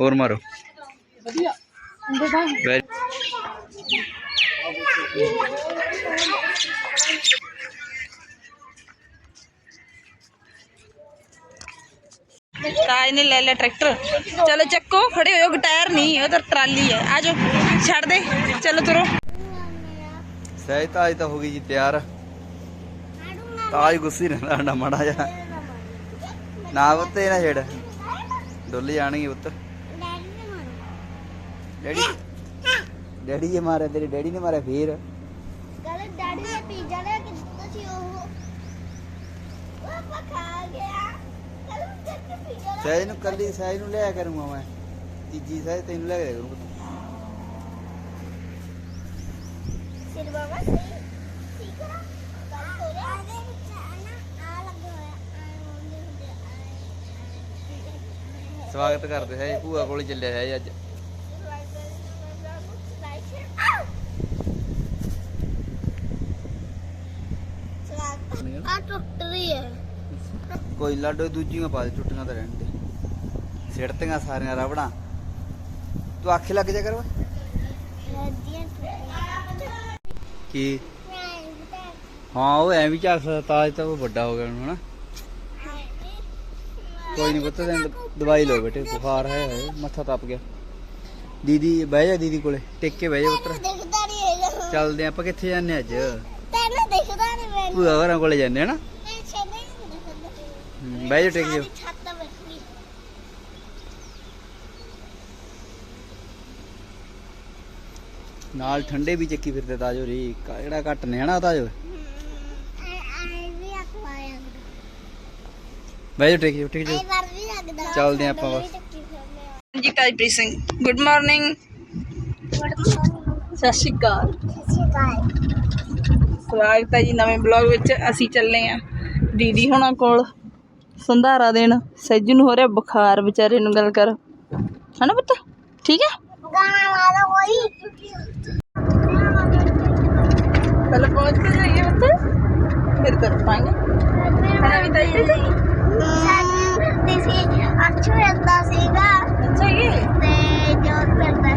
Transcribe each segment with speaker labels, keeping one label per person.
Speaker 1: ਹੋਰ ਮਾਰੋ।
Speaker 2: ਵਧੀਆ। ਤਾਂ
Speaker 1: ਵੈਰੀ
Speaker 2: ਤਾਜ ਨੇ ਲੈ ਲਿਆ ਟਰੈਕਟਰ। ਚਲੋ ਚੱਕੋ ਖੜੇ ਹੋਇਓ ਟਾਇਰ ਨਹੀਂ ਉਹ ਤਾਂ ਟਰਾਲੀ ਹੈ। ਆ ਜਾਓ ਛੱਡ ਦੇ। ਚਲੋ ਤੁਰੋ।
Speaker 1: ਸਹਿਜ ਤਾਜ ਤਾਂ ਹੋ ਗਈ ਜੀ ਤਿਆਰ। ਤਾਜ ਗੁੱਸੇ ਸਾਡਾ ਮਾੜਾ ਜਿਹਾ। ਨਾ ਉੱਤੇ ਨਾ ਛੇੜ। ਡੁੱਲ ਜਾਣਗੇ ਉੱਤ ਡੈਡੀ ਡੈਡੀ ਇਹ ਮਾਰਿਆ ਤੇਰੇ ਡੈਡੀ ਨੇ ਮਾਰਿਆ ਫੇਰ।
Speaker 3: ਕੱਲ ਡੈਡੀ ਨੇ ਪੀਜ਼ਾ ਲਿਆ ਕੇ ਦਿੱਤਾ ਸੀ ਉਹ। ਪਾਪਾ ਖਾ ਗਿਆ ਕੱਲ ਮੁੰਡੇ ਪੀਜ਼ਾ
Speaker 1: ਸਹਿਜ ਨੂੰ ਕੱਲੀ ਸਹਿਜ ਨੂੰ ਲਿਆ ਕਰੂੰਗਾ ਮੈਂ। ਤੀਜੀ ਸਹਿਜ ਤੈਨੂੰ ਲੈ ਕੇ ਕਰੂੰਗਾ
Speaker 3: ਸਿਰ ਬਾਬਾ ਸਹੀ ਠੀਕ ਹੈ ਕੱਲ ਹੋ ਰਿਹਾ ਆਦੇ ਵਿੱਚ ਨਾ ਆ ਲੱਗਾ ਹੋਇਆ ਆ ਹੁੰਦੇ ਹੁੰਦੇ ਆ
Speaker 1: ਸਵਾਗਤ ਕਰਦੇ ਹੈ ਭੂਆ ਕੋਲ ਚੱਲਿਆ ਹੈ ਅੱਜ।
Speaker 3: ਆ ਟੁੱਟ ਰਹੀ ਹੈ
Speaker 1: ਕੋਈ ਲਾਡੋ ਦੂਜੀਆਂ ਪਾ ਦੇ ਟੁੱਟੀਆਂ ਤਾਂ ਰਹਿਣ ਦੇ। ਸਿੜਤੀਆਂ ਸਾਰੀਆਂ ਰਬੜਾਂ। ਤੂੰ ਆਖੇ ਲੱਗ ਜਾ ਕਰ
Speaker 3: ਟੁੱਟੀਆਂ
Speaker 1: ਕੀ? ਹਾਂ ਉਹ ਐਵੇਂ ਝਾਕ ਸਕਦਾ ਤਾਜ ਤਾਂ ਉਹ ਵੱਡਾ ਹੋ ਗਿਆ ਹੁਣ ਹਨਾ। ਕੋਈ ਨਹੀਂ ਪੁੱਤ ਤੈਨੂੰ ਦਵਾਈ ਲਓ ਬੇਟੇ ਬੁਖਾਰ ਹੈ ਹੈ, ਮੱਥਾ ਤਪ ਗਿਆ। ਦੀਦੀ ਬਹਿ ਜਾ ਦੀਦੀ ਕੋਲੇ ਟਿਕ ਕੇ ਬਹਿ ਜਾ ਪੁੱਤਰ
Speaker 3: ਦਿਖਦਾ ਨਹੀਂ ਹੈਗਾ।
Speaker 1: ਚੱਲਦੇ ਆਪਾਂ ਕਿੱਥੇ ਜਾਂਦੇ ਅੱਜ?
Speaker 3: ਤੈਨੂੰ ਦਿਖਦਾ ਨਹੀਂ ਮੈਨੂੰ।
Speaker 1: ਭੂਆ ਘਰਾਂ ਕੋਲੇ ਜਾਂਦੇ ਹਨਾ
Speaker 3: ਮੈਂ ਛੇਨੇ ਨਹੀਂ ਦਿਖਦਾ।
Speaker 1: ਹਮ, ਬਹਿ ਜਾ ਟਿਕ। ਜਾ
Speaker 3: ਛੱਤ ਬੈਠੀ।
Speaker 1: ਨਾਲ ਠੰਡੇ ਵੀ ਚੱਕੀ ਫਿਰਦੇ ਤਾਜੋ ਰੀ ਕਿਹੜਾ ਘੱਟ ਨੇ ਹਨਾ ਤਾਜੋ
Speaker 3: ਵੀ ਅਖਵਾਇਆ
Speaker 1: ਬਹਿ ਜਾ ਟਿਕ ਜਾ ਟਿਕ ਜਾ
Speaker 3: ਆਈ ਵਾਰ ਵੀ ਲੱਗਦਾ।
Speaker 1: ਚੱਲਦੇ ਹਾਂ ਆਪਾਂ ਬਸ।
Speaker 2: ਜੀ ਕਾਜਪ੍ਰੀਤ ਸਿੰਘ ਗੁੱਡ ਮਾਰਨਿੰਗ ਸਤਿ ਸ਼੍ਰੀ ਅਕਾਲ। ਸਵਾਗਤ ਹੈ ਜੀ ਨਵੇਂ ਬਲੌਗ ਵਿੱਚ। ਅਸੀਂ ਚੱਲੇ ਆ ਦੀਦੀ ਹੋਣਾ ਕੋਲ। ਸੰਧਾਰਾ ਦੇਣ। ਸੈਜੂ ਨੂੰ ਹੋ ਰਿਹਾ ਬੁਖਾਰ ਵਿਚਾਰੇ ਨੂੰ ਗੱਲ ਕਰ। ਹਨਾ ਪੁੱਤ? ਠੀਕ ਹੈ?
Speaker 3: ਗਾਣਾ ਲਾ ਦੋ ਕੋਈ।
Speaker 2: ਪਹਿਲਾਂ ਪਹੁੰਚ ਕੇ ਜਾਈਏ ਪੁੱਤ ਫਿਰ ਕਰ ਪਾਏਂਗੇ ਹਨਾ ਵੀ ਤਾਂ ਇਹ
Speaker 3: ਸਾਡੀ ਸੀ ਅੱਛਾ ਰਹਿੰਦਾ ਸੀਗਾ
Speaker 2: ਇਹ
Speaker 3: ਤੇ ਜੋਰ ਕਰਦਾ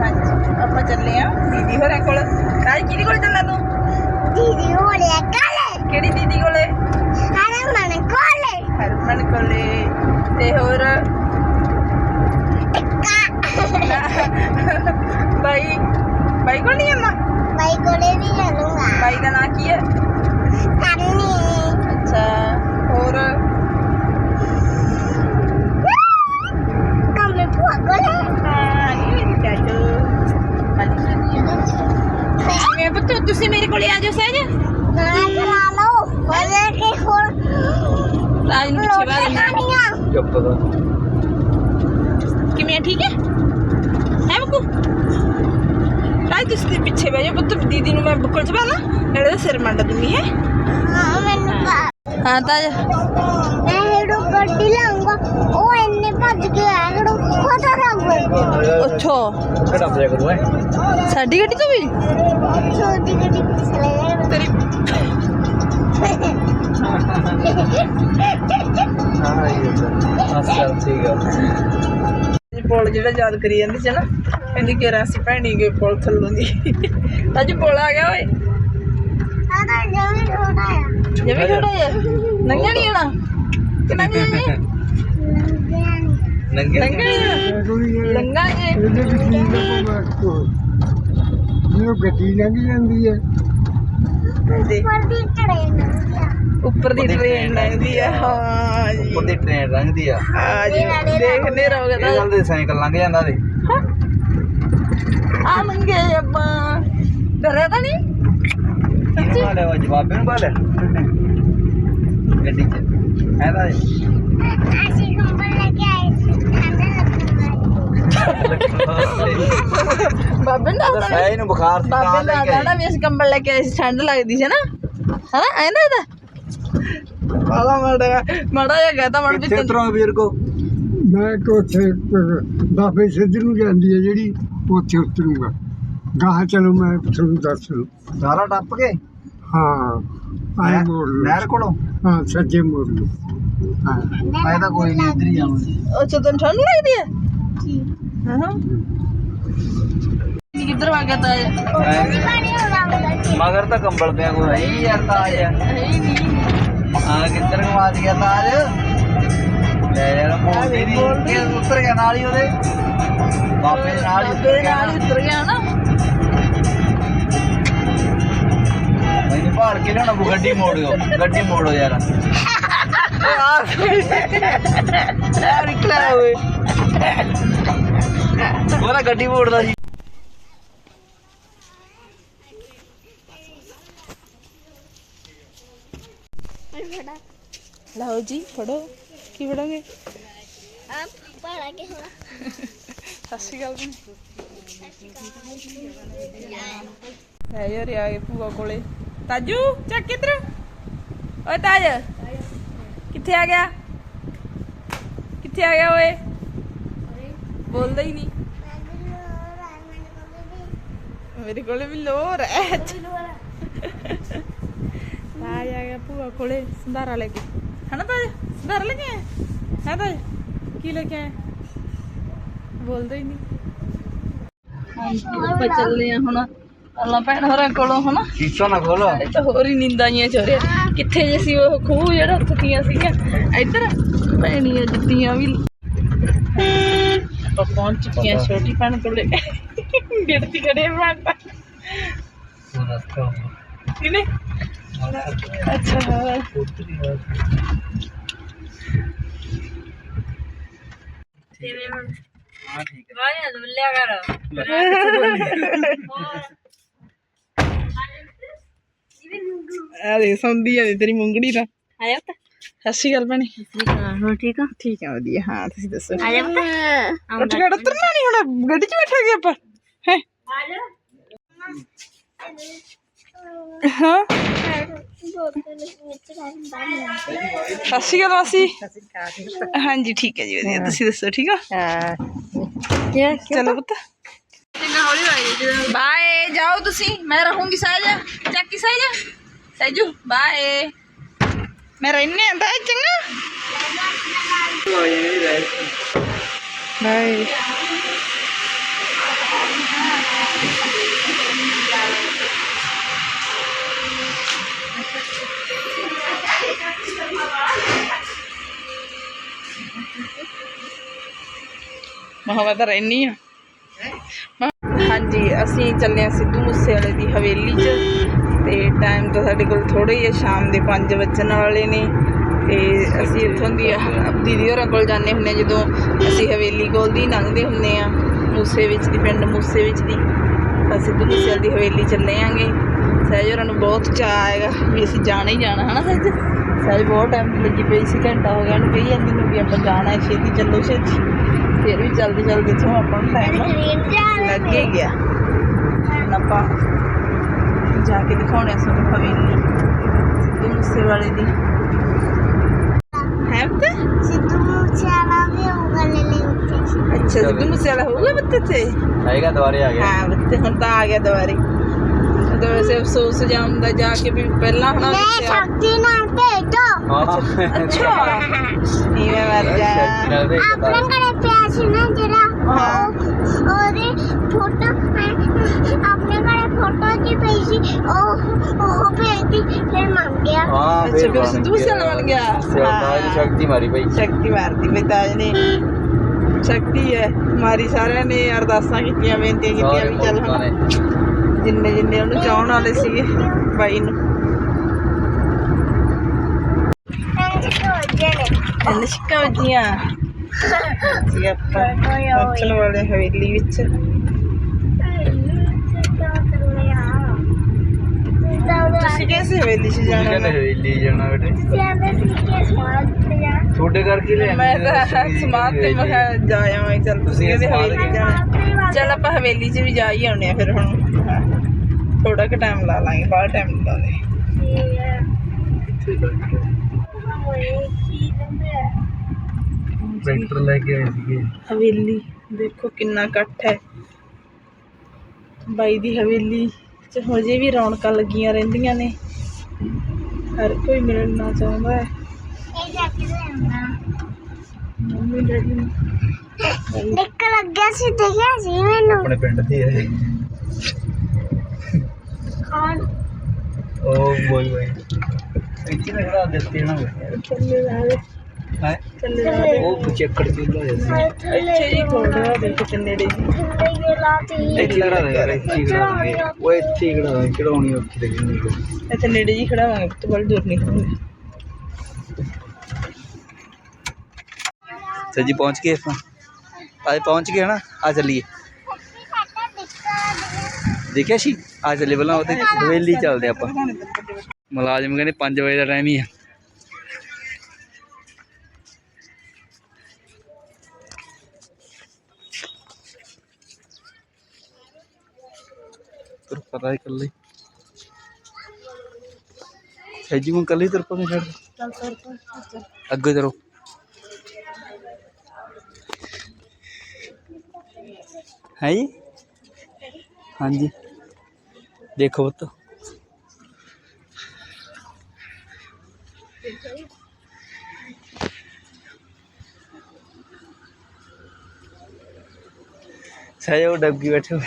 Speaker 2: ਹਾਂਜੀ ਆਪਾਂ ਚੱਲੇ ਆ ਦੀਦੀ ਹੋਰਾਂ ਕੋਲ ਕਾਜ ਕਿਹਦੀ ਕੋਲ ਚੱਲਾ ਤੂੰ
Speaker 3: ਦੀਦੀ ਹੋਲੇ ਕਾਲੇ
Speaker 2: ਕਿਹੜੀ ਦੀਦੀ ਕੋਲੇ
Speaker 3: ਹਰੇ ਮਨ ਕੋਲੇ
Speaker 2: ਹਰਮਨ ਕੋਲੇ ਤੇ ਹੋਰ ਬਾਈ ਬਾਈ ਕੋਲ ਨਹੀਂ ਆਉਂਦਾ
Speaker 3: ਬਾਈ ਕੋਲੇ ਵੀ ਚੱਲੂਗਾ
Speaker 2: ਬਾਈ ਦਾ ਨਾਂ ਕੀ ਹੈ
Speaker 3: ਕੰਨੀ
Speaker 2: ਅੱਛਾ ਹੋਰ
Speaker 3: ਕੰਮੇ ਭੂਆ ਕੋਲੇ
Speaker 2: ਹਾਂ ਇਹ ਮੇਰੀ ਚਾਚੂ ਹਾਂਜੀ ਮੈਂ ਪੁੱਤ ਤੁਸੀਂ ਮੇਰੇ ਕੋਲੇ ਆ ਜਾਓ ਸਹਿਜ
Speaker 3: ਨਾ ਚਲਾ ਲਓ ਉਹਦੇ ਕੇ ਹੋਰ
Speaker 2: ਰਾਜ ਨੂੰ ਪਿੱਛੇ ਬਾਹਰ ਲੈਣਾ
Speaker 1: ਚੁੱਪ ਕਰ
Speaker 2: ਕਿਵੇਂ ਠੀਕ ਹੈ ਹੈ ਬੱਕੂ ਰਾਜ ਤੁਸੀਂ ਪਿੱਛੇ ਬਹਿ ਜਾਓ ਪੁੱਤ ਦੀਦੀ ਨੂੰ ਮੈਂ ਬੁੱਕਲ ਚ ਪਾ ਲਾਂ ਨਾਲੇ ਸਿਰ ਮੰਡ ਦੂੰਗੀ ਹੈ
Speaker 3: ਹਾਂ ਮੈਨੂੰ
Speaker 2: ਹਾਂ ਤਾਂ
Speaker 3: ਮੈਂ ਹੈਡੋ ਗੱਡੀ ਲਾਉਂਗਾ ਉਹ ਇੰਨੇ ਭੱਜ ਪਤਾ
Speaker 2: ਅੱਛਾ
Speaker 1: ਕਿਹੜਾ ਪਿਆ ਕਰੂ ਓਏ
Speaker 2: ਸਾਡੀ ਗੱਡੀ ਤੋਂ ਵੀ?
Speaker 3: ਛੋਟੀ ਗੱਡੀ ਗਿਆ
Speaker 2: ਤੇਰੀ
Speaker 1: ਹਾਂ ਇਹ ਅੱਛਾ ਠੀਕ ਆ
Speaker 2: ਪੁਲ ਜਿਹੜਾ ਯਾਦ ਕਰੀ ਜਾਂਦੀ ਸੀ ਨਾ ਕਹਿੰਦੀ ਕਿ ਰਾਸੀ ਭੈਣੀ ਗਏ ਪੁਲ ਥੱਲੋਂ ਦੀ। ਅੱਜ ਪੁਲ ਆ ਗਿਆ ਓਏ।
Speaker 3: ਜਮੀ ਛੋਟਾ ਆ।
Speaker 2: ਜਿਵੇਂ ਛੋਟਾ ਜਿਹਾ। ਨੰਗਾ ਨਹੀਂ ਆਣਾ ਕਿ ਨੰਗਾ ਨਹੀਂ
Speaker 1: ਨੰਗੇ
Speaker 2: ਨੰਗਾ ਲੰਗਾ ਜੇ।
Speaker 4: ਜਦੋਂ ਗੱਡੀ ਲੰਘ ਜਾਂਦੀ ਹੈ।
Speaker 2: ਦੇਖ,
Speaker 3: ਪਰ ਦੀ ਟ੍ਰੇਨ
Speaker 2: ਉੱਪਰ ਦੀ ਟ੍ਰੇਨ ਲੰਘਦੀ ਆ। ਹਾਂ ਜੀ
Speaker 1: ਉੱਪਰ ਦੀ ਟ੍ਰੇਨ ਲੰਘਦੀ ਆ।
Speaker 2: ਆ ਜੀ ਦੇਖਨੇ ਰਹੋਗੇ ਤਾਂ
Speaker 1: ਗੱਲ ਦੇ ਸਾਈਕਲ ਲੰਘ ਜਾਂਦਾ ਦੇ
Speaker 2: ਆ ਮੰਗੇ ਆਪਾਂ। ਡਰਿਆ ਤਾਂ ਨਹੀਂ?
Speaker 1: ਕੀ ਹੈ ਉਹ ਜਵਾਬੇ ਨੂੰ ਬਾਲ ਗੱਡੀ ਚ। ਹੈ ਤਾਂ
Speaker 3: ਅਸੀਂ ਕੰਬਲ ਲੈ ਕੇ ਆਏ ਸੀ ਠੰਡਾ ਲੱਗਦਾ
Speaker 2: ਬਾਬੇ ਨੂੰ ਦੱਸਦਾ
Speaker 1: ਸਹਿਜ ਨੂੰ ਬੁਖਾਰ ਸੀ
Speaker 2: ਬਾਬੇ
Speaker 1: ਤਾਂ
Speaker 2: ਨੂੰ
Speaker 1: ਲੈ ਕੇ
Speaker 2: ਨਾ ਵੀ ਅਸੀਂ ਕੰਬਲ ਲੈ ਕੇ ਆਏ ਸੀ ਠੰਡ ਲੱਗਦੀ ਸੀ ਨਾ। ਹਨਾ ਐ ਨਾ ਇਹਦਾ? ਬਾਲਾ ਮੜਾ ਮੜਾ ਜਿਹਾ ਕਹਤਾ ਮੜ ਵੀ
Speaker 1: ਕਿੱਥੇ ਵੀਰ ਕੋ?
Speaker 4: ਮੈਂ ਕਿ ਉੱਥੇ ਬਾਬੇ ਸਿੱਧ ਨੂੰ ਜਾਂਦੀ ਹੈ ਜਿਹੜੀ ਉੱਥੇ ਉਤਰੂਗਾ। ਗਾਹ ਚਲੋ ਮੈਂ ਤੁਹਾਨੂੰ ਦੱਸ ਦੂੰ
Speaker 1: ਸਾਰਾ ਟੱਪ ਕੇ?
Speaker 4: ਹਾਂ ਆਏ ਮੋੜ
Speaker 1: ਨਹਿਰ ਕੋਲੋਂ?
Speaker 4: ਹਾਂ ਸੱਜੇ ਮੋੜ ਲਓ। ਹਾਂ।
Speaker 1: ਮੈਂ ਤਾਂ ਕੋਈ ਨਹੀਂ ਇੱਧਰ ਹੀ ਆਵਾਂ
Speaker 2: ਅੱਛਾ ਤੈਨੂੰ ਠੰਡ ਲੱਗਦੀ ਹੈ? ਹਾਂ ਕਿੱਧਰ ਆ ਗਿਆ ਤਾਂ
Speaker 1: ਮਗਰ ਤਾਂ ਕੰਬਲ ਪਿਆ ਕੋਈ। ਨਹੀਂ ਯਾਰ ਤਾਜ ਆ ਹਾਂ ਕਿੱਧਰ ਘੁਮਾ ਦਿਆ ਤਾਜ? ਲੈ ਯਾਰ ਬੋਲਦੀ ਨਹੀਂ। ਇਹ ਉੱਤਰ ਗਿਆ ਨਾਲ ਹੀ ਉਹਦੇ। ਬਾਪੇ ਦੇ ਨਾਲ ਹੀ ਉੱਤਰ
Speaker 2: ਤੇਰੇ
Speaker 1: ਗਿਆ।
Speaker 2: ਨਾਲ ਹੀ ਉਤਰ ਗਿਆ ਨਾ।
Speaker 1: ਮੈਨੂੰ ਭਾਲ ਕੇ ਲਿਆਉਣਾ ਗੱਡੀ ਮੋੜਿਓ ਗੱਡੀ ਮੋੜੋ ਯਾਰ।
Speaker 2: ਯਾਰ ਨਿਕਲਿਆ ਓਏ
Speaker 1: ਉਹਦਾ ਗੱਡੀ ਮੋੜਦਾ ਸੀ।
Speaker 3: ਫੜਾ
Speaker 2: ਲਓ ਜੀ ਫੜੋ। ਕੀ ਫੜੋਗੇ?
Speaker 3: ਆਪ ਪੜਾ ਕੇ ਹੋਣਾ।
Speaker 2: ਸਤਿ ਸ਼੍ਰੀ ਅਕਾਲ ਜੀ। ਹੈ ਯਾਰ ਆ ਗਏ ਭੂਆ ਕੋਲੇ। ਤਾਜੂ ਚੱਕ ਕਿੱਧਰ ਓਏ ਤਾਜ ਕਿੱਥੇ ਆ ਗਿਆ? ਕਿੱਥੇ ਆ ਗਿਆ ਓਏ? ਬੋਲਦਾ ਹੀ ਨਹੀਂ। ਮੇਰੇ ਕੋਲੇ ਵੀ ਲੋਰ ਹੈ। ਆ ਗਿਆ ਭੂਆ ਕੋਲੇ ਸੰਧਾਰਾ ਲੈ ਕੇ। ਹਨਾ ਤਾਜ ਸੰਧਾਰਾ ਲੈ ਕੇ ਹੈ ਤਾਜ ਕੀ ਲੈ ਕੇ ਆਇਆ? ਬੋਲਦਾ ਹੀ ਨਹੀਂ। ਆਪਾਂ ਚੱਲੇ ਆ ਹੁਣ ਅੱਲਾ ਭੈਣ ਹੋਰਾਂ ਕੋਲੋਂ ਹਨਾ?
Speaker 1: ਸ਼ੀਸ਼ਾ ਨਾ ਖੋਲੋ?
Speaker 2: ਇਹ ਤਾਂ ਹੋਰ ਹੀ ਨਿੰਦਾਂ ਜੀਆਂ ਚੋਰੇ ਕਿੱਥੇ ਜੇ ਸੀ ਉਹ ਖੂਹ ਜਿਹੜਾ ਉੱਥੀਆਂ ਸੀਗੀਆਂ। ਇੱਧਰ ਭੈਣੀਆਂ ਜੁੱਤੀਆਂ ਵੀ ਆਪਾਂ ਪਹੁੰਚ ਚੁੱਕੀਆਂ ਛੋਟੀ ਭੈਣ ਕੋਲੇ। ਗਿੜਤੀ ਖੜੇ ਭੈਣ ਤਾਂ ਕਿਨੇ ਅੱਛਾ। ਹਾਂ
Speaker 1: ਹਾਂ ਠੀਕ ਹੈ।
Speaker 2: ਆ ਦੇ ਸੰਦੀ ਆ ਤੇਰੀ ਮੁੰਗੜੀ ਦਾ
Speaker 3: ਆਇਆ
Speaker 2: ਸਤਿ ਸ਼੍ਰੀ ਅਕਾਲ ਭੈਣੇ।
Speaker 3: ਹੋ ਠੀਕ ਆ
Speaker 2: ਠੀਕ ਆ ਵਧੀਆ। ਹਾਂ ਤੁਸੀਂ ਦੱਸੋ।
Speaker 3: ਆਇਆ
Speaker 2: ਉੱਠ ਕੇ ਉਤਰਨਾ ਨਹੀਂ ਹੁਣ? ਗੱਡੀ 'ਚ ਬੈਠਾਂਗੇ ਆਪਾਂ। ਹੈ? ਹਾਂ। ਸਤਿ ਸ਼੍ਰੀ ਅਕਾਲ ਮਾਸੀ। ਹਾਂਜੀ ਠੀਕ ਹੈ ਜੀ ਵਧੀਆ। ਤੁਸੀਂ ਦੱਸੋ ਠੀਕ ਆ ਚਲੋ ਪੁੱਤ। ਬਾਏ ਜਾਓ ਤੁਸੀਂ। ਮੈਂ ਰਹੂੰਗੀ ਸਾਜ ਚੱਕੀ ਸਾਜ ਸਾਜੂ ਬਾਏ। ਮੈਂ ਰਹਿਣੇ ਆਂਦਾ ਚੰਗਾ। ਬਾਏ। ਮੈਂ ਤਾਂ ਰਹਿਣੀ ਆ। ਹਾਂਜੀ, ਅਸੀਂ ਚੱਲੇ ਹਾਂ ਸਿੱਧੂ ਮੂਸੇਵਾਲੇ ਦੀ ਹਵੇਲੀ 'ਚ। ਤੇ ਟਾਈਮ ਤਾਂ ਸਾਡੇ ਕੋਲ ਥੋੜਾ ਹੀ ਆ, ਸ਼ਾਮ ਦੇ 5 ਵੱਜਣ ਵਾਲੇ ਨੇ। ਤੇ ਅਸੀਂ ਇੱਥੋਂ ਦੀ ਦੀਦੀ ਹੋਰਾਂ ਕੋਲ ਜਾਂਦੇ ਹੁੰਦੇ ਹਾਂ ਜਦੋਂ ਅਸੀਂ ਹਵੇਲੀ ਕੋਲ ਦੀ ਲੰਘਦੇ ਹੁੰਦੇ ਆ, ਮੂਸੇ ਵਿੱਚ ਦੀ, ਪਿੰਡ ਮੂਸੇ ਵਿੱਚ ਦੀ। ਤਾਂ ਸਿੱਧੂ ਮੂਸੇਵਾਲੇ ਦੀ ਹਵੇਲੀ ਚੱਲੇ ਆਂਗੇ। ਸਹਿਜ ਹੋਰਾਂ ਨੂੰ ਬਹੁਤ ਚਾਅ ਆਏਗਾ ਵੀ ਅਸੀਂ ਜਾਣਾ ਹੀ ਜਾਣਾ, ਹਨਾ ਸਹਿਜ? ਸਹਿਜ ਬਹੁਤ ਟਾਈਮ ਲੱਗੀ ਪਈ ਸੀ, ਘੰਟਾ ਹੋ ਗਿਆ, ਉਹਨੂੰ ਕਹੀ ਜਾਂਦੀ ਨੂੰ ਵੀ ਆਪਾਂ ਜਾਣਾ ਛੇਤੀ ਚੱਲੋ ਛੇਤੀ ਫਿਰ ਵੀ ਜਲਦੀ ਜਲਦੀ ਇੱਥੋਂ ਆਪਾਂ ਨੂੰ ਟਾਈਮ ਲੱਗ ਹੀ ਗਿਆ। ਹੁਣ ਆਪਾਂ ਜਾ ਕੇ ਦਿਖਾਉਣੇ ਸੋ ਹਵੇਲੀ। ਸਿੱਧੂ ਮੂਸੇਵਾਲੇ ਦੀ। ਹੈ ਤੇ
Speaker 3: ਸਿੱਧੂ ਮੂਸੇਵਾਲਾ ਵੀ ਹੋਊਗਾ ਲੈ ਲੈ ਉੱਤੇ
Speaker 2: ਅੱਛਾ ਸਿੱਧੂ ਮੂਸੇਵਾਲਾ ਹੋਊਗਾ ਬੱਤੇ ਤੇ
Speaker 1: ਆਏਗਾ ਦੁਬਾਰੇ ਆ ਗਿਆ।
Speaker 2: ਹਾਂ ਬੱਤੇ ਹੁਣ ਤਾਂ ਆ ਗਿਆ ਦੁਬਾਰੇ। ਉਦੋਂ ਵੈਸੇ ਅਫਸੋਸ ਜਿਹਾ ਹੁੰਦਾ ਜਾ ਕੇ ਵੀ ਪਹਿਲਾਂ ਹਨਾ
Speaker 3: ਮੈਂ ਸ਼ਕਤੀ ਨਾਲ ਭੇਜੋ।
Speaker 2: ਅੱਛਾ। ਨਹੀਂ ਮੈਂ ਮਰ ਜਾ।
Speaker 3: ਆਪਣੇ ਘਰੇ ਪਿਆ ਸੀ ਨਾ ਜਿਹੜਾ
Speaker 2: ਹਾਂ।
Speaker 3: ਉਹ- ਉਹਦੀ ਫੋਟੋ ਆਪਣੇ ਘਰੇ ਫੋਟੋ ਕੀ ਪਈ ਸੀ ਉਹ ਉਹ ਭੇਜਦੀ ਫਿਰ ਮੰਗ ਗਿਆ।
Speaker 1: ਹਾਂ
Speaker 2: ਅੱਛਾ ਫਿਰ ਸਿੱਧੂ ਮੂਸੇਵਾਲਾ ਬਣ ਗਿਆ। ਹਾਂ।
Speaker 1: ਸ਼ਕਤੀ ਮਾਰੀ ਭਾਈ
Speaker 2: ਸ਼ਕਤੀ ਮਾਰਦੀ ਬੇਤਾਜ ਨੇ। ਸ਼ਕਤੀ ਹੈ। ਮਾਰੀ ਸਾਰਿਆਂ ਨੇ ਅਰਦਾਸਾਂ ਕੀਤੀਆਂ ਬੇਨਤੀਆਂ ਕੀਤੀਆਂ ਵੀ ਚੱਲ ਹਨਾ ਜਿੰਨੇ ਜਿੰਨੇ ਉਹਨੂੰ ਚਾਹਣ ਵਾਲੇ ਸੀਗੇ ਬਾਈ ਨੂੰ।
Speaker 3: ਅੰਜ ਕੋਜੇ ਨੇ
Speaker 2: ਇੰਨ ਸ਼ਿਕਾ ਵੱਜੀਆਂ ਸੀ ਆਪਾਂ ਪਹੁੰਚਣ ਵਾਲੇ ਹਵੇਲੀ ਵਿੱਚ। ਤੁਸੀਂ ਹਵੇਲੀ 'ਚ ਜਾਣਾ?
Speaker 1: ਕਹਿੰਦੇ ਹਵੇਲੀ ਜਾਣਾ ਬੇਟੇ। ਤੁਹਾਡੇ ਘਰ ਕੀ ਲੈ
Speaker 2: ਮੈਂ ਤਾਂ ਸਮਾਨ ਤੇ ਮੈਂ ਕਿਹਾ ਜਾ ਆਵਾਂ ਚੱਲ ਤੁਸੀਂ ਕਹਿੰਦੇ ਹਵੇਲੀ 'ਚ ਜਾਣਾ। ਚੱਲ ਆਪਾਂ ਹਵੇਲੀ 'ਚ ਵੀ ਜਾ ਹੀ ਆਉਣੇ ਆ ਫਿਰ ਹੁਣ। ਥੋੜਾ ਕੁ ਟਾਈਮ ਲਾ ਲਾਂਗੇ ਬਾਹਰ ਟਾਈਮ ਲਾ ਲਾਂਗੇ।
Speaker 1: ਟਰੈਕਟਰ ਲੈ ਕੇ ਆਏ ਸੀਗੇ।
Speaker 2: ਹਵੇਲੀ ਦੇਖੋ ਕਿੰਨਾ ਇਕੱਠ ਹੈ। ਬਾਈ ਦੀ ਹਵੇਲੀ। ਚ ਹਜੇ ਵੀ ਰੌਣਕਾਂ ਲੱਗੀਆਂ ਰਹਿੰਦੀਆਂ ਨੇ। ਹਰ ਕੋਈ ਮਿਲਣਾ ਚਾਹੁੰਦਾ ਹੈ। ਮੰਮੀ ਡੈਡੀ
Speaker 3: ਦੇਖ ਲੱਗਿਆ ਸੀ ਦੇਖਿਆ ਸੀ ਮੈਨੂੰ।
Speaker 1: ਆਪਣੇ ਪਿੰਡ ਦੀ ਹੈ
Speaker 3: ਕੌਣ?
Speaker 1: ਉਹ ਬੋਲ ਬੋਲ। ਇੱਥੇ ਨਾ ਖੜਾ ਦਿੱਤੀ ਨਾ।
Speaker 2: ਚੱਲੇ ਜਾਵੇ
Speaker 1: ਹੈ। ਉਹ ਚੱਕੜ ਚੁੱਲਾ
Speaker 2: ਕੋੜਾ ਦੇਖ ਕਿੰਨੇ ਜੀ
Speaker 3: ਥੱਲੇ ਲਾਤੀ
Speaker 1: ਇੱਥੇ ਖੜਾ ਦੇ। ਯਾਰ ਇੱਥੇ ਹੀ ਖੜਾ ਦੇ ਉਹ ਇੱਥੇ ਹੀ ਖੜਾ ਦੇ ਚੜਾਉਣੀ ਉੱਥੇ ਤੇ ਕਿੰਨੀ ਕੁ।
Speaker 2: ਇੱਥੇ ਨੇੜੇ ਜੀ ਖੜਾਵਾਂਗੇ ਤੋਂ ਬੜੀ ਦੂਰ ਨਹੀਂ ਹੋਊਗਾ
Speaker 1: ਸਰ ਜੀ ਪਹੁੰਚ ਗਏ ਆਪਾਂ। ਅੱਜ ਪਹੁੰਚ ਗਏ ਹਨਾ ਆ ਚੱਲੀਏ। ਦੇਖਿਆ ਸੀ? ਆ ਚੱਲੇ ਪਹਿਲਾਂ ਉੱਥੇ ਹਵੇਲੀ ਚੱਲਦੇ ਆਪਾਂ। ਮੁਲਾਜ਼ਮ ਕਹਿੰਦੇ 5 ਵਜੇ ਦਾ ਟਾਈਮ ਹੀ ਆ। ਪਤਾ ਹੀ ਕੱਲੇ। ਸੱਜੀ ਨੂੰ ਕੱਲੇ ਤੁਰ ਪਾ ਛੱਡ?
Speaker 2: ਚੱਲ ਤੁਰ ਪਾ
Speaker 1: ਅੱਗੇ ਚਲੋ। ਹੈ ਜੀ? ਹਾਂਜੀ। ਦੇਖੋ ਪੁੱਤ। ਸਹਿਯੋਗ ਡੱਬੀ ਬੈਠੇ ਹੋਏ।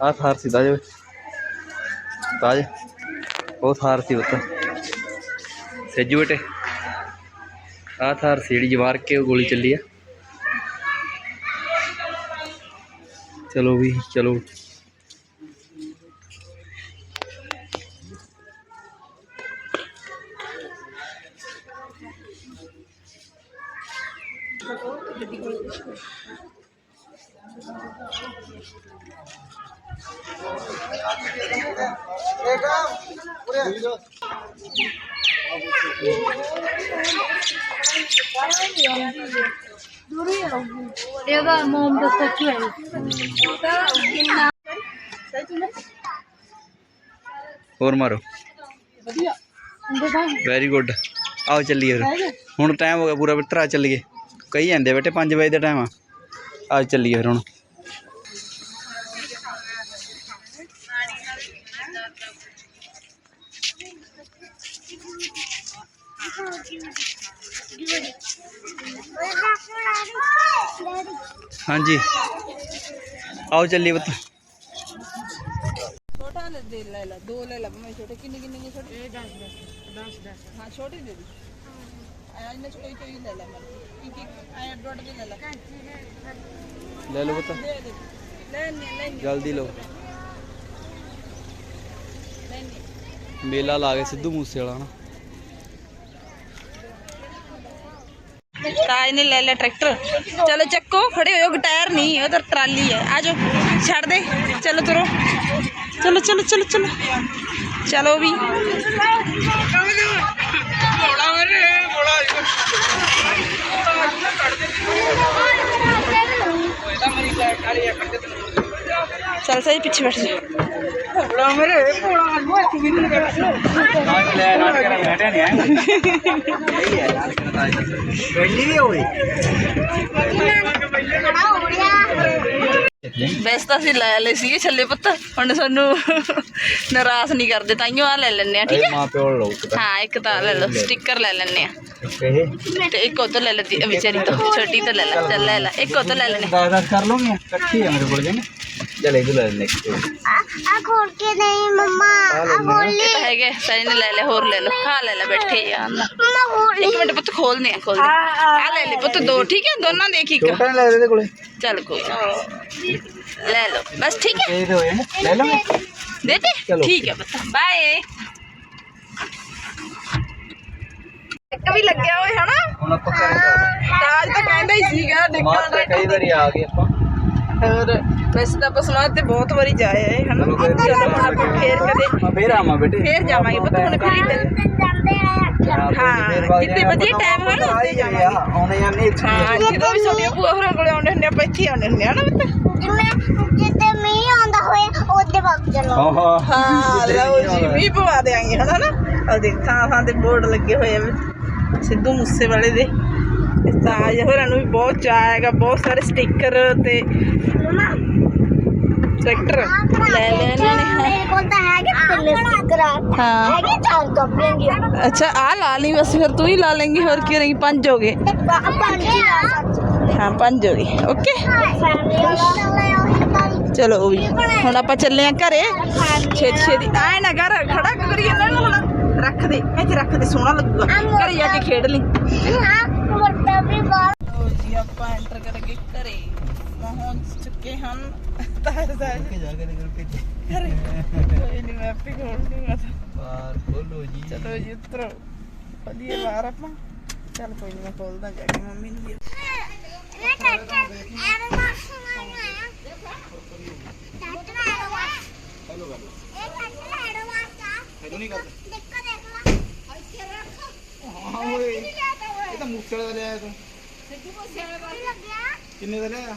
Speaker 1: ਆ ਥਾਰ ਸੀ ਤਾਜ ਤਾਜ ਉਹ ਥਾਰ ਸੀ ਉੱਤ ਸੱਜੂ ਬੇਟੇ, ਆ ਥਾਰ ਸੀ ਜਿਹੜੀ ਜਵਾਰ ਕੇ ਗੋਲੀ ਚੱਲੀ ਆ। ਚਲੋ ਵੀ, ਚਲੋ
Speaker 3: ਇਹਦਾ ਮੋਮ ਦਾ ਸੱਚ ਹੈ
Speaker 1: ਹੋਰ ਮਾਰੋ।
Speaker 2: ਵਧੀਆ।
Speaker 1: ਵੈਰੀ ਗੁੱਡ ਆਓ ਚੱਲੀਏ ਫਿਰ। ਹੁਣ ਟਾਈਮ ਹੋ ਗਿਆ ਪੂਰਾ ਬਿੱਤਰਾ ਚੱਲੀਏ। ਕਹੀ ਜਾਂਦੇ ਬੇਟੇ 5 ਵਜੇ ਦਾ ਟਾਈਮ ਆ। ਆਓ ਚੱਲੀਏ ਫਿਰ ਹੁਣ। ਹਾਂਜੀ। ਆਓ ਚੱਲੀਏ ਬੱਤ
Speaker 2: ਛੋਟਾ ਲੈ ਦੇ ਲੈ ਲੈ ਦੋ ਲੈ ਲੈ ਮੈਂ ਛੋਟੇ। ਕਿੰਨੇ ਕਿੰਨੇ ਨੇ ਛੋਟੇ? ਇਹ 10 10 10 10 ਹਾਂ ਛੋਟੇ ਦੇ ਦੇ। ਆਇਆ ਇਹਨਾਂ ਚ ਕੋਈ ਕੋਈ ਲੈ ਲੈ ਮਰਜ਼ੀ ਇੱਕ ਇੱਕ ਆਇਆ ਡੋਟ ਦੇ ਲੈ ਲੈ।
Speaker 1: ਲੈ ਲਓ ਬੱਤ
Speaker 2: ਲੈ ਨੇ ਲੈ
Speaker 1: ਜਲਦੀ ਲਓ। ਮੇਲਾ ਲਾ ਕੇ ਸਿੱਧੂ ਮੂਸੇ ਵਾਲਾ ਨਾ
Speaker 2: ਤਾਜ ਨੇ ਲੈ ਲਿਆ ਟਰੈਕਟਰ। ਚਲੋ ਚੱਕੋ, ਖੜੇ ਹੋਇਓ, ਟਾਇਰ ਨਹੀਂ ਉਹ ਤਾਂ ਟਰਾਲੀ ਹੈ। ਆ ਜਾਓ, ਛੱਡ ਦੇ। ਚਲੋ ਤੁਰੋ। ਚਲੋ ਚਲੋ ਚਲੋ ਚਲੋ। ਚਲੋ ਵੀ। ਚੱਲ ਸਹੀ ਪਿੱਛੇ ਬੈਠ ਜਾ।
Speaker 1: ਲੈ ਨਾਟਕ ਕਰਾ ਬੈਠਿਆ ਨਹੀਂ ਆਇਆ ਪਹਿਲੀ ਵੀ ਹੋਈ
Speaker 2: ਵੈਸੇ ਤਾਂ ਅਸੀਂ ਲੈ ਲਏ ਸੀਗੇ ਛੱਲੇ ਪੁੱਤ, ਹੁਣ ਸਾਨੂੰ ਨਾਰਾਜ਼ ਨਹੀਂ ਕਰਦੇ ਤਾਈਓ ਆ ਲੈ ਲੈਣੇ ਆ ਠੀਕ ਹੈ?
Speaker 1: ਮਾਂ ਪਿਓ ਲਓ
Speaker 2: ਹਾਂ, ਇੱਕ ਤਾਂ ਲੈ ਲਓ, ਸਟicker ਲੈ ਲੈਣੇ ਆ ਤੇ ਇੱਕ ਉਹ ਲੈ ਲੈਂਦੀ ਵਿਚਾਰੀ ਤੋਂ, ਛੋਟੀ ਤੋਂ ਲੈ ਲੈ, ਚੱਲ ਲੈ ਲੈ, ਇੱਕ ਉਹ ਤੋਂ ਲੈ ਲੈਣੇ
Speaker 1: ਦਸ ਦਸ ਕਰ ਲਓਗੇ? ਇਕੱਠੀ ਹੈ ਮੇਰੇ ਕੋਲ ਜਨ ਚਲ ਇਹ ਲੈ ਲੈ
Speaker 3: ਆ ਖੋਲ ਕੇ ਨਹੀਂ ਮੰਮਾ ਆ ਖੋਲ ਲਈ
Speaker 2: ਇਹ ਤਾਂ ਹੈਗੇ ਸਾਈ ਨੇ ਲੈ ਲੈ ਹੋਰ ਲੈ ਲਓ ਹਾਂ ਲੈ ਲੈ ਬੈਠੇ ਆ ਨਾ
Speaker 3: ਮੰਮਾ ਖੋਲ
Speaker 2: ਇੱਕ ਮਿੰਟ ਪੁੱਤ ਖੋਲਨੇ ਆ ਖੋਲਦੇ ਆ ਲੈ ਲੈ ਪੁੱਤ ਦੋ ਠੀਕ ਹੈ ਦੋਨਾਂ ਦੇ ਇੱਕ ਇੱਕ
Speaker 1: ਛੋਟਾ ਨਹੀਂ ਲੱਗਦਾ ਇਹਦੇ ਕੋਲੇ
Speaker 2: ਚੱਲ ਕੋਈ ਨਾ ਲੈ ਲਓ ਬਸ ਠੀਕ ਹੈ
Speaker 1: ਇਹ ਦੇ ਹੋਏ ਨਾ ਲੈ ਲਓਗੇ
Speaker 2: ਦੇ ਦੇ
Speaker 1: ਚਲੋ।
Speaker 2: ਠੀਕ ਹੈ ਪੁੱਤ ਬਾਏ ਇੱਕ ਵੀ ਲੱਗਿਆ ਹੋਏ ਹਨਾ
Speaker 1: ਹੁਣ ਆਪਾਂ ਘਰੇ ਚੱਲਦੇ
Speaker 2: ਤਾਜ ਤਾਂ ਕਹਿੰਦਾ ਹੀ ਸੀਗਾ ਡਿੱਗਣ
Speaker 1: ਮਾਸਟਰ ਕਈ
Speaker 2: ਦਾ
Speaker 1: ਵਾਰੀ ਆ ਗਏ ਆਪਾਂ
Speaker 2: ਹੋਰ ਵੈਸੇ ਤਾਂ ਆਪਾਂ ਸਮਾਜ ਤੇ ਬਹੁਤ ਵਾਰੀ ਜਾਏ ਆਏ ਹਨਾ?
Speaker 1: ਚਲੋ ਫਿਰ।
Speaker 2: ਚਲੋ ਹੁਣ ਆਪਾਂ ਫੇਰ ਕਦੇ
Speaker 1: ਫੇਰ ਆਵਾਂ ਬੇਟੇ।
Speaker 2: ਫੇਰ ਜਾਵਾਂਗੇ ਪੁੱਤ ਹੁਣ ਫਿਰ ਹੀ ਤੇ-
Speaker 3: ਜਾਂਦੇ ਆ
Speaker 2: ਹਾਂ, ਜਿੱਥੇ ਵਧੀਆ ਹੋਇਆ ਨਾ ਉੱਥੇ ਜਾਵਾਂਗੇ।
Speaker 1: ਆਉਣੇ ਜਾਂਦੇ ਇੱਥੇ। ਹੀ
Speaker 2: ਜਦੋਂ ਵੀ ਛੋਟੀਆਂ ਭੂਆ ਹੋਰਾਂ ਕੋਲੇ ਆਉਂਦੇ ਹੁੰਦੇ ਆਪਾਂ ਇੱਥੇ ਆਉਂਦੇ ਹੁੰਦੇ ਆ ਨਾ ਪੁੱਤ?
Speaker 3: ਜਿਵੇਂ ਜਿੱਤੇ ਮੀਂਹ ਆਉਂਦਾ ਹੋਏ ਉਹਦੇ ਵਕਤ ਚਲੋ
Speaker 1: ਆਹਾ
Speaker 2: ਹਾਂ। ਲਓ ਜੀ ਵੀ ਪਵਾ ਦੇਾਂਗੇ ਹਨਾ ਨਾ? ਉਹ ਦੇਖ ਥਾਂ ਥਾਂ ਤੇ ਬੋਰਡ ਲੱਗੇ ਹੋਏ ਆ ਸਿੱਧੂ ਮੂਸੇ ਵਾਲੇ ਦੇ। ਤੇ ਹੋਰਾਂ ਨੂੰ ਵੀ ਬਹੁਤ ਚਾਅ ਹੈਗਾ ਬਹੁਤ ਸਾਰੇ ਸਟicker ਤੇ ਟਰੈਕਟਰ ਲੈ ਲੈ ਇਹਨਾਂ ਨੇ ਹਾਂ।
Speaker 3: ਮੇਰੇ ਕੋਲ ਤਾਂ ਹੈਗੇ ਤਿੰਨ ਸਟicker
Speaker 2: ਹਾਂ
Speaker 3: ਹੈਗੇ ਚਾਰ ਕਾਪੀਆਂ ਦੀਆਂ।
Speaker 2: ਅੱਛਾ ਆ ਲਾ ਲਈ ਬਸ ਫਿਰ ਤੂੰ ਹੀ ਲਾ ਲੇਂਗੀ ਹੋਰ ਕੀ ਰਹੀ? ਪੰਜ ਹੋ ਗਏ।
Speaker 3: ਤੇ ਪੰਜ ਆ ਸੱਚ
Speaker 2: ਹਾਂ ਪੰਜ ਹੋ ਗਏ। ਓਕੇ।
Speaker 3: ਫੈਮਿਲੀ ਵਾਲਾ
Speaker 2: ਚਲੋ ਵੀ। ਹੁਣ ਆਪਾਂ ਚੱਲੇ ਆ ਘਰੇ। ਛੇਤੀ ਛੇਤੀ। ਆਏ ਨਾ ਘਰ ਖੜਾ ਕਰੀ ਇਹਨਾਂ ਨੂੰ ਹੁਣ। ਰੱਖ ਦੇ ਇੱਥੇ ਰੱਖ ਦੇ ਸੋਹਣਾ ਲੱਗੂਗਾ। ਘਰੇ ਜਾ ਕੇ ਖੇਡ ਲਈ।
Speaker 3: ਆ ਮੋਟਾ ਵੀ ਬਾਹਰ।
Speaker 2: ਜੀ ਆਪਾਂ ਐਂਟਰ ਕਰਾਂਗੇ ਘਰੇ। ਪਹੁੰਚ ਚੁੱਕੇ ਹਨ। ਤਾਰ ਤਾਰ
Speaker 1: ਜਾ ਕੇ ਨਿਕਲ ਕੇ
Speaker 2: ਘਰੇ ਕੋਈ ਨਹੀਂ ਮੈਂ ਆਪੇ ਖੋਲ ਦੂੰਗਾ। ਤਾਂ
Speaker 1: ਬਾਹਰ ਖੋਲੋ ਜੀ।
Speaker 2: ਚਲੋ ਜੀ ਉਤਰੋ। ਵਧੀਆ ਬਾਹਰ ਆਪਾਂ। ਚੱਲ ਕੋਈ ਨਹੀਂ ਮੈਂ ਖੋਲਦਾ ਜਾ ਕੇ ਮੰਮੀ ਨੂੰ ਵੀ।
Speaker 3: ਇਹ ਟੱਟਾ ਐਵੇਂ ਮਾਸੂਮ ਆਇਆ ਟੱਟਾ ਐਰਵਾ ਇਹ ਟੱਟਾ ਐਰਵਾ ਕਾ
Speaker 1: ਇਹਨੂੰ ਨਹੀਂ ਕਰਦਾ
Speaker 3: ਦੇਖੋ ਦੇਖ ਲਾ ਇੱਥੇ ਰੱਖ
Speaker 1: ਹਾਂ ਓਏ ਇਹ ਤਾਂ ਮੂਸੇ ਵਾਲਾ ਲਿਆ ਤੂੰ
Speaker 3: ਕੀ ਲੱਗਿਆ
Speaker 1: ਕਿੰਨੇ ਦਾ ਲਿਆ